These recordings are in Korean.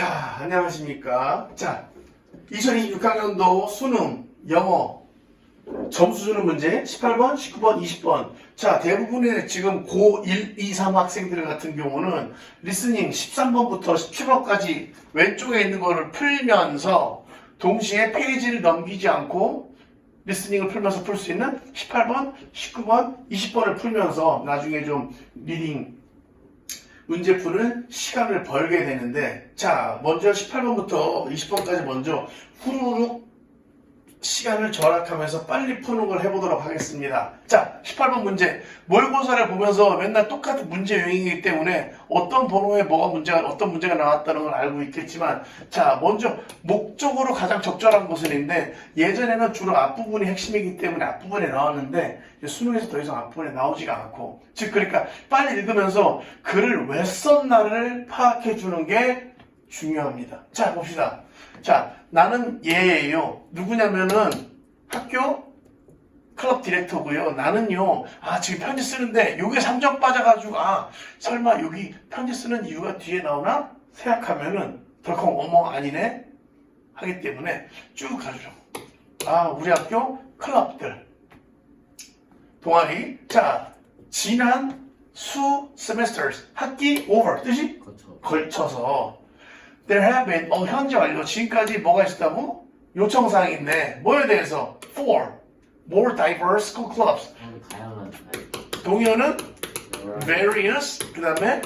자, 안녕하십니까. 자, 2026학년도 수능, 영어, 점수 주는 문제 18번, 19번, 20번. 자, 대부분의 지금 고1, 2, 3 학생들 같은 경우는 리스닝 13번부터 17번까지 왼쪽에 있는 거를 풀면서 동시에 페이지를 넘기지 않고 리스닝을 풀면서 풀 수 있는 18번, 19번, 20번을 풀면서 나중에 좀 리딩 문제 푸는 시간을 벌게 되는데 자 먼저 18번부터 20번까지 먼저 후루룩 시간을 절약하면서 빨리 푸는 걸 해보도록 하겠습니다. 자 18번 문제 모의고사를 보면서 맨날 똑같은 문제 유형이기 때문에 어떤 번호에 뭐가 문제가 어떤 문제가 나왔다는 걸 알고 있겠지만 자 먼저 목적으로 가장 적절한 것은인데 예전에는 주로 앞부분이 핵심이기 때문에 앞부분에 나왔는데 수능에서 더 이상 앞부분에 나오지가 않고 즉 그러니까 빨리 읽으면서 글을 왜 썼나를 파악해 주는 게 중요합니다. 자 봅시다. 자 나는 얘예요. 누구냐면은 학교 클럽 디렉터고요. 나는요. 아 지금 편지 쓰는데 여기 삼정 빠져가지고 아 설마 여기 편지 쓰는 이유가 뒤에 나오나 생각하면은 덜컹 어머 아니네 하기 때문에 쭉 가죠. 아 우리 학교 클럽들 동아리 자 지난 수 semesters 학기 over 뜻이 거쳐 걸쳐서 there have been 어 현재 완료 지금까지 뭐가 있었다고 요청사항인데 뭐에 대해서 for more diverse school clubs 다양한 동요는 various 그 다음에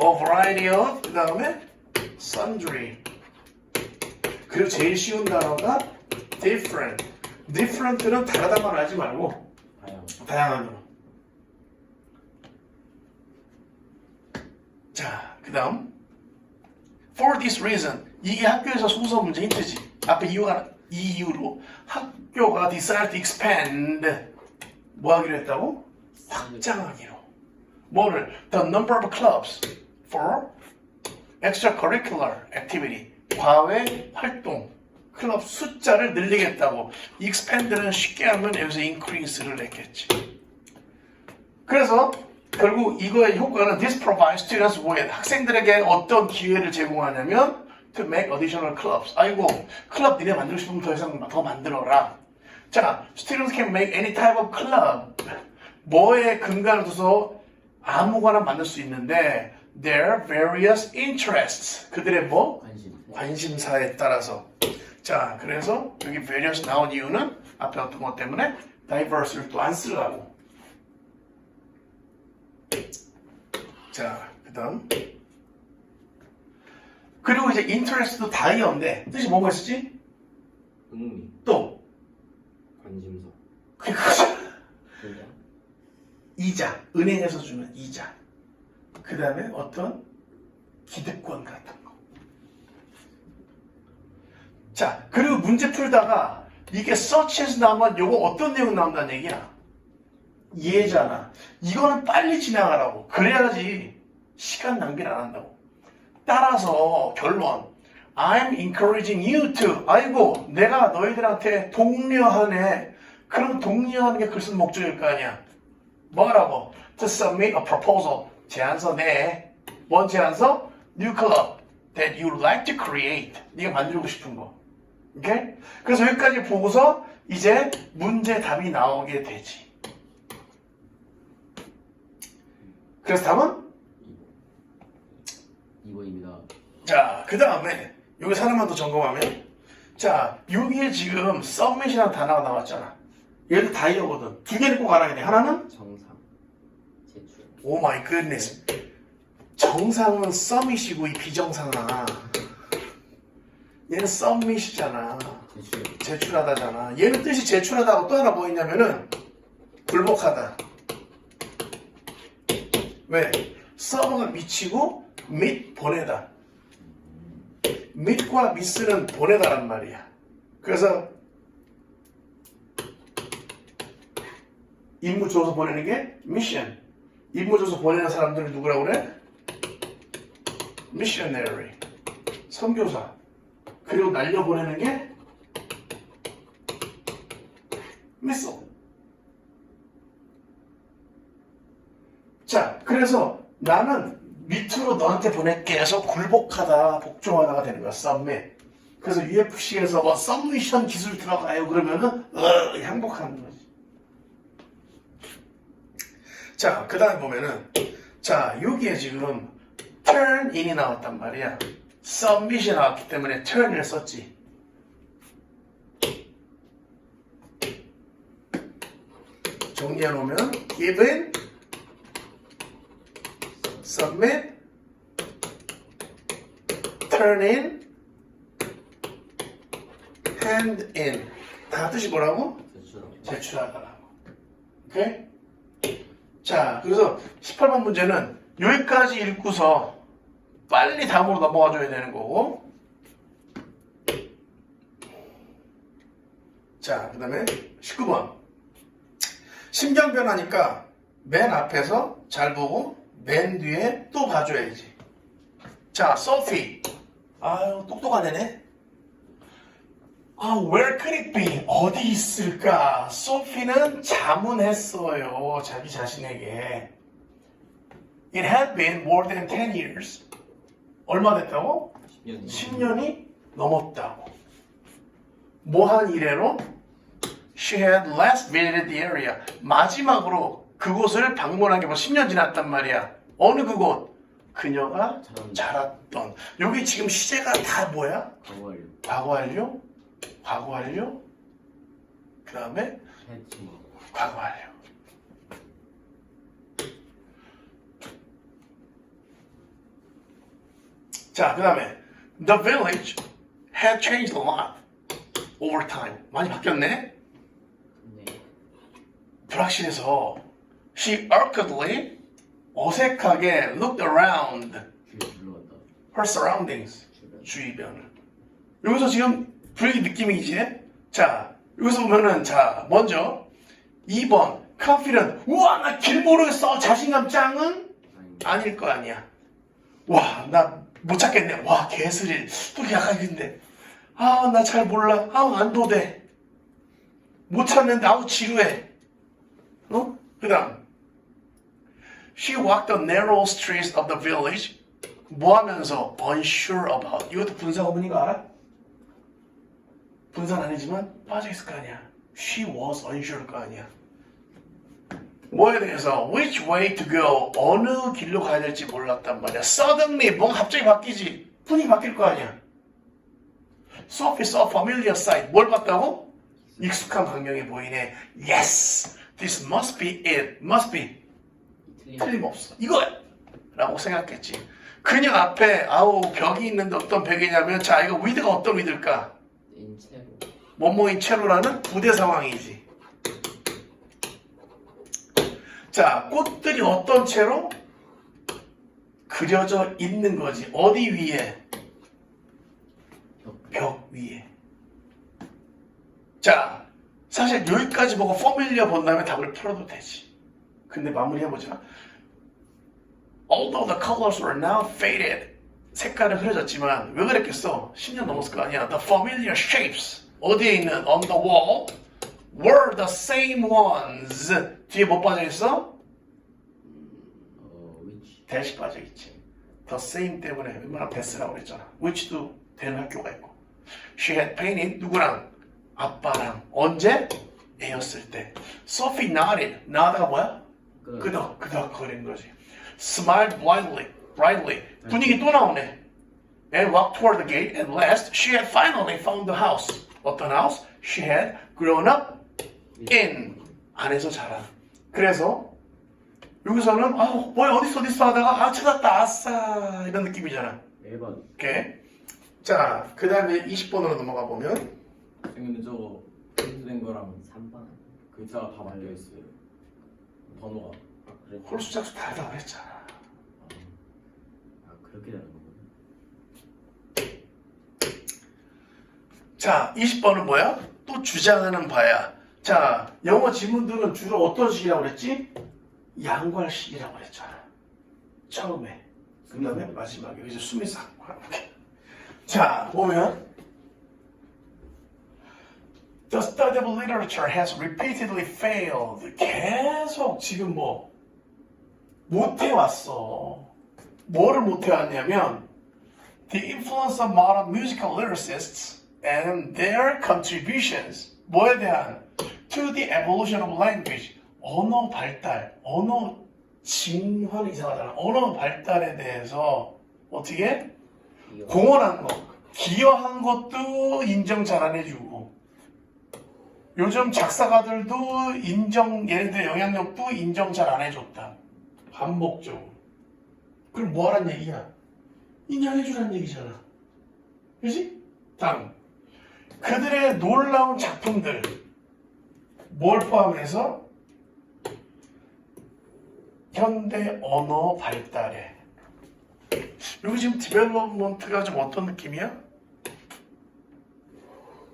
a variety of 그 다음에 sundry 그리고 제일 쉬운 단어가 different different는 다르다만 하지 말고 다양 다양한 자, 그 다음 For this reason 이게 학교에서 소서 문제 힌트지 앞에 이유가 이 이유로 학교가 decide to expand 뭐 하기로 했다고? 확장하기로 뭐를? The number of clubs for extracurricular activity 과외 활동 클럽 숫자를 늘리겠다고 expand는 쉽게 하면 여기서 increase를 했겠지 그래서 결국 이거의 효과는 this provides students with 학생들에게 어떤 기회를 제공하냐면 to make additional clubs. 아이고 클럽 니네 만들고 싶으면 더 이상 더 만들어라. 자, students can make any type of club. 뭐에 근간을 둬서 아무거나 만들 수 있는데 their various interests. 그들의 뭐? 관심 관심사에 따라서. 자, 그래서 여기 various 나온 이유는 앞에 어떤 것 때문에 diverse를 또 안 쓰려고. 자, 그 다음. 그리고 이제 interest도 다이어인데, 뜻이 뭐가 있었지? 흥미 또, 관심사 그거죠. 그죠 이자, 은행에서 주는 이자. 그 다음에 어떤 기득권 같은 거. 자, 그리고 문제 풀다가 이게 서치에서 나오면 요거 어떤 내용 나온다는 얘기야? 얘잖아. 이거는 빨리 진행하라고. 그래야지 시간 낭비를 안 한다고. 따라서 결론. I'm encouraging you to. 아이고, 내가 너희들한테 독려하네. 그럼 독려하는 게 글쓴 목적일 거 아니야. 뭐라고? To submit a proposal. 제안서 내. 뭔 제안서? New club that you like to create. 네가 만들고 싶은 거. 오케이? 그래서 여기까지 보고서 이제 문제 답이 나오게 되지. 그래서 답은? 2번입니다 자, 그 다음에 여기 하나만 더 점검하면 자, 여기에 지금 submit이라는 단어가 나왔잖아. 얘도 다이어거든. 두 개를 꼭 알아야 돼. 하나는 정상 제출 오 마이 굿네스. 정상은 서밋이고 이 비정상아. 얘는 서밋이잖아. 제출 제출하다잖아. 얘는 뜻이 제출하다고 또 하나 뭐 있냐면은 굴복하다. 왜? 서버가 미치고 밋 보내다. 밋과 미스는 보내다란 말이야. 그래서 임무 줘서 보내는 게 미션. 임무 줘서 보내는 사람들을 누구라고 그래? 미셔너리. 선교사. 그리고 날려보내는 게 미소. 자, 그래서 나는 밑으로 너한테 보낼게 해서 굴복하다, 복종하다가 되는 거야, submit. 그래서 UFC에서 뭐 submission 기술 들어가요 그러면은 어, 항복하는 거지. 자, 그 다음에 보면은 자, 여기에 지금 turn in이 나왔단 말이야. submit이 나왔기 때문에 turn을 썼지. 정리해 놓으면 given, submit, turn in, hand in. 다 뜻이 뭐라고? 제출하더라고. 오케이? 자, 그래서 18번 문제는 여기까지 읽고서 빨리 다음으로 넘어가 줘야 되는 거고. 자, 그 다음에 19번. 심경 변하니까 맨 앞에서 잘 보고 맨 뒤에 또 봐줘야지. 자, 소피. 아유, 똑똑한 애네. 아, where could it be? 어디 있을까? 소피는 자문했어요. 자기 자신에게. It had been more than 10 years. 얼마 됐다고? 10년. 10년이 넘었다고. 뭐한 이래로? She had last visited the area. 마지막으로 그곳을 방문한 게 뭐 10년 지났단 말이야. 어느 그곳? 그녀가. 자랐던. 여기 지금 시제가 다 뭐야? 과거 완료. 과거 완료, 과거 완료, 그 다음에 했지. 과거 완료. 자, 그 다음에 The village had changed a lot over time. 많이 바뀌었네. 네. 불확실해서 She awkwardly, 어색하게 looked around her surroundings. 주변. 주의변을. 여기서 지금 분위기 느낌이지? 자, 여기서 보면은, 자, 먼저, 2번, confident. 우와, 나 길 모르겠어. 자신감 짱은. 아닐 거 아니야. 와, 나 못 찾겠네. 와, 개스릴. 또 약간 인데 아, 나 잘 몰라. 아우, 안 도대. 못 찾는데, 아우, 지루해. 어? 그 다음. She walked the narrow streets of the village. 뭐 하면서? unsure about. 이것도 분사 어머니가 알아? 분사는 아니지만 빠져있을 거 아니야. She was unsure 거 아니야. 뭐에 대해서 which way to go 어느 길로 가야 될지 몰랐단 말이야. suddenly 뭔가 갑자기 바뀌지. 분위기 바뀔 거 아니야. Sophie saw familiar sight. 뭘 봤다고? 익숙한 광경이 보이네. Yes, this must be it. Must be. 틀린. 틀림없어. 이거야! 라고 생각했지. 그녀 앞에 아우 벽이 있는데 어떤 벽이냐면 자 이거 위드가 어떤 위드일까? 인체로. 뭐뭐인 채로라는 부대 상황이지. 자, 꽃들이 어떤 채로 그려져 있는 거지. 어디 위에? 벽. 벽 위에. 자, 사실 여기까지 보고 포뮬리아 본 다음에 답을 풀어도 되지. 근데 마무리해보자. Although the colors were now faded, 색깔은 흐려졌지만 왜 그랬겠어? 10년 넘었을 거 아니야. The familiar shapes 어디에 있는 on the wall were the same ones. 뒤에 뭐 빠져 있어? 어. 대시 빠져 있지. The same 때문에 웬만하면 베스라고 그랬잖아. which도 되는 학교가 있고. She had painted 누구랑? 아빠랑. 언제? 애였을 때. Sophie nodded. nodd가 뭐야? 끄덕. 끄덕 거리는 거지. Smiled blindly, brightly. 분위기 또 나오네. And walked toward the gate. At last, she had finally found the house. 어떤 house? She had grown up in. 안에서 자란. 그래서 여기서는 아 뭐야 어딨어 어딨어 하다가 아 찾았다 아싸 이런 느낌이잖아. 1번. 오케이. 자, 그 다음에 20번으로 넘어가 보면 근데 저거 프린트된 거랑 3번. 글자가 다 바뀌어 있어요. 번호가. 아, 그래. 홀수 짝수 다르다고 그랬잖아. 아, 그렇게 되는 거구나. 자, 20번은 뭐야? 또 주장하는 바야. 자, 영어 지문들은 주로 어떤 식이라고 그랬지? 양괄식이라고 그랬잖아. 처음에. 그 다음에 마지막에. 이제 숨이 싹. 자, 보면. The study of literature has repeatedly failed. 계속 지금 뭐, 못해왔어. 뭐를 못 해왔냐면 The influence of modern musical lyricists and their contributions 뭐에 대한 to the evolution of language 언어 발달, 언어 진화는 이상하잖아. 언어 발달에 대해서 어떻게 공헌한 거, 기여한 것도 인정 잘 안 해주고 요즘 작사가들도 인정, 얘네들 영향력도 인정 잘 안 해줬다. 반복적으로. 그럼 뭐 하란 얘기야? 인정해주란 얘기잖아. 그지? 다음. 그들의 놀라운 작품들. 뭘 포함해서? 현대 언어 발달에. 여기 지금 디벨롭먼트가 좀 어떤 느낌이야?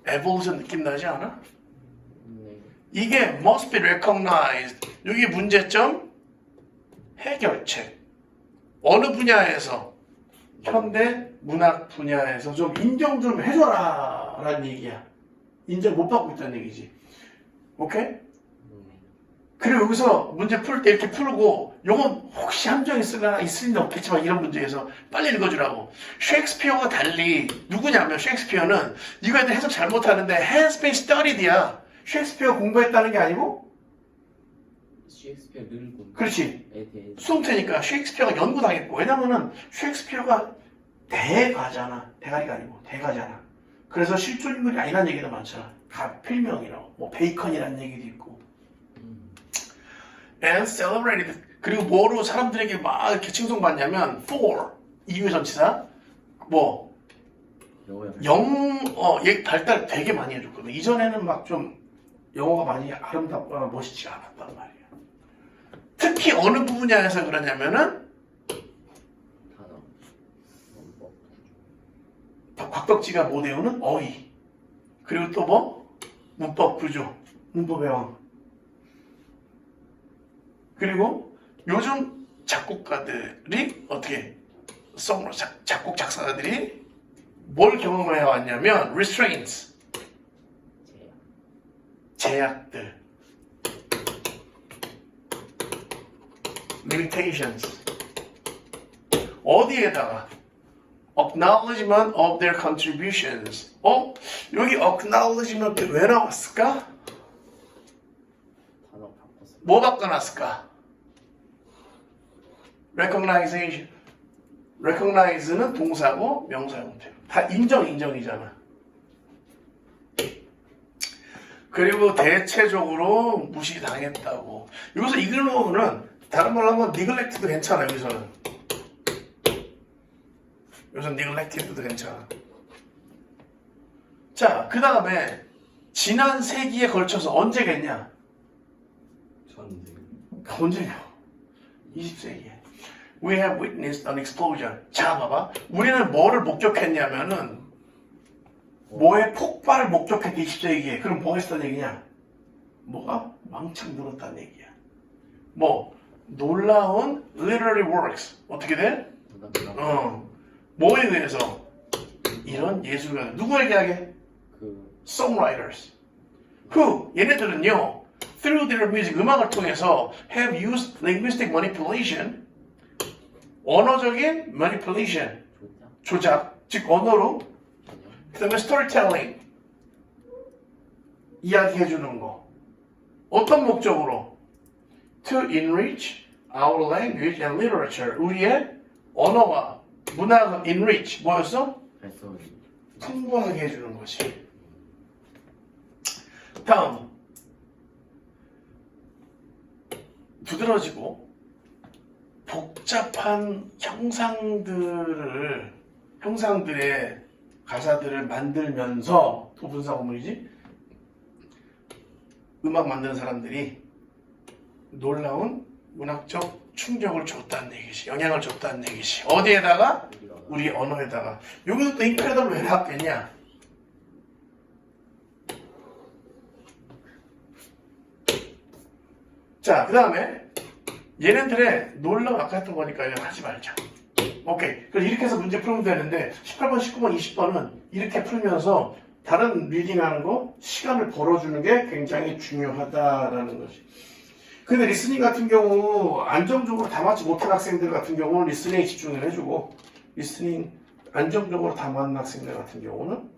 에볼루션 느낌 나지 않아? 네. 이게 must be recognized. 여기 문제점 해결책. 어느 분야에서 현대 문학 분야에서 좀 인정 좀 해줘라 라는 얘기야. 인정 못 받고 있다는 얘기지. 오케이? 네. 그리고 여기서 문제 풀 때 이렇게 풀고 요건 혹시 함정 있으나 있을 리는 없겠지만 이런 문제에서 빨리 읽어주라고 셰익스피어가 달리 누구냐면 셰익스피어는 이거에 대해 해석 잘못하는데 has been studied야 셰익스피어 공부했다는 게 아니고? 셰익스피어를 본 그렇지. 에 대해 수동태니까 셰익스피어가 연구당했고. 왜냐면은 셰익스피어가 대가잖아. 대가리가 아니고 대가잖아. 그래서 실존 인물이 아니라는 얘기도 많잖아. 가 필명이라고. 뭐 베이컨이라는 얘기도 있고. 음. and celebrated. 그리고 뭐로 사람들에게 막 이렇게 칭송받냐면 for. 이유 전치사. 뭐. 영어 얘 발달 되게 많이 해줬거든. 이전에는 막 좀 영어가 많이 아름답거나 멋있지가 않았단 말이야 특히 어느 분야에서 그러냐면은. 곽덕지가 못 외우는 어휘. 그리고 또 뭐? 문법 구조. 문법의 왕. 그리고 요즘 작곡가들이 어떻게 송 작- 작곡 작사가들이 뭘 경험을 해왔냐면 restraints 제약. 제약들 limitations 어디에다가 acknowledgement of their contributions 어? 여기 acknowledgement 왜 나왔을까? 뭐 바꿔놨을까? recognition recognize는 동사고 명사 형태 다 인정 인정이잖아 그리고 대체적으로 무시당했다고. 여기서 이글노는 다른 말로 하면 neglect도 괜찮아 여기서는. 여기서 neglected도 괜찮아. 자 그 다음에 지난 세기에 걸쳐서 언제겠냐. 언제냐 20세기에. We have witnessed an explosion. 자 봐봐. 우리는 뭐를 목격했냐면은 뭐의 폭발을 목격했대 20세기에 그럼 뭐 했다는 얘기냐 뭐가 왕창 늘었다는 얘기야 뭐 놀라운 literary works 어떻게 돼? 어 뭐에 의해서 이런 예술가 누구에게 하게? 그 songwriters who 얘네들은요 through their music 음악을 통해서 have used linguistic manipulation 언어적인 manipulation 조작. 즉 언어로. 그 다음에 storytelling. 이야기해주는 거. 어떤 목적으로? To enrich our language and literature. 우리의 언어와 문화가 enrich 뭐였어? 풍부하게 해주는 것이. 다음. 두드러지고 복잡한 형상들을 형상들의 가사들을 만들면서 또 분사 구문이지? 음악 만드는 사람들이 놀라운 문학적 충격을 줬다는 얘기지. 영향을 줬다는 얘기지. 어디에다가? 우리 언어에다가. 여기서 또 인크레더블 왜 나왔겠냐? 자, 그 다음에 얘네들의 놀라운 아까 했던 거니까 하지 말자. 오케이. 그래서 이렇게 해서 문제 풀면 되는데 18번, 19번, 20번은 이렇게 풀면서 다른 리딩하는 거 시간을 벌어주는 게 굉장히 중요하다라는 것이. 근데 리스닝 같은 경우 안정적으로 담았지 못한 학생들 같은 경우는 리스닝에 집중을 해주고 리스닝 안정적으로 담은 학생들 같은 경우는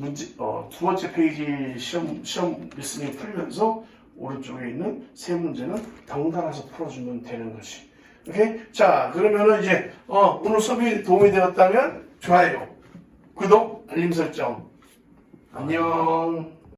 문제 어, 두 번째 페이지 시험 시험 리스닝 풀면서 오른쪽에 있는 세 문제는 덩달아서 풀어주면 되는 것이. 오케이? 자 그러면은 이제 어, 오늘 수업이 도움이 되었다면 좋아요, 구독, 알림 설정. 안녕.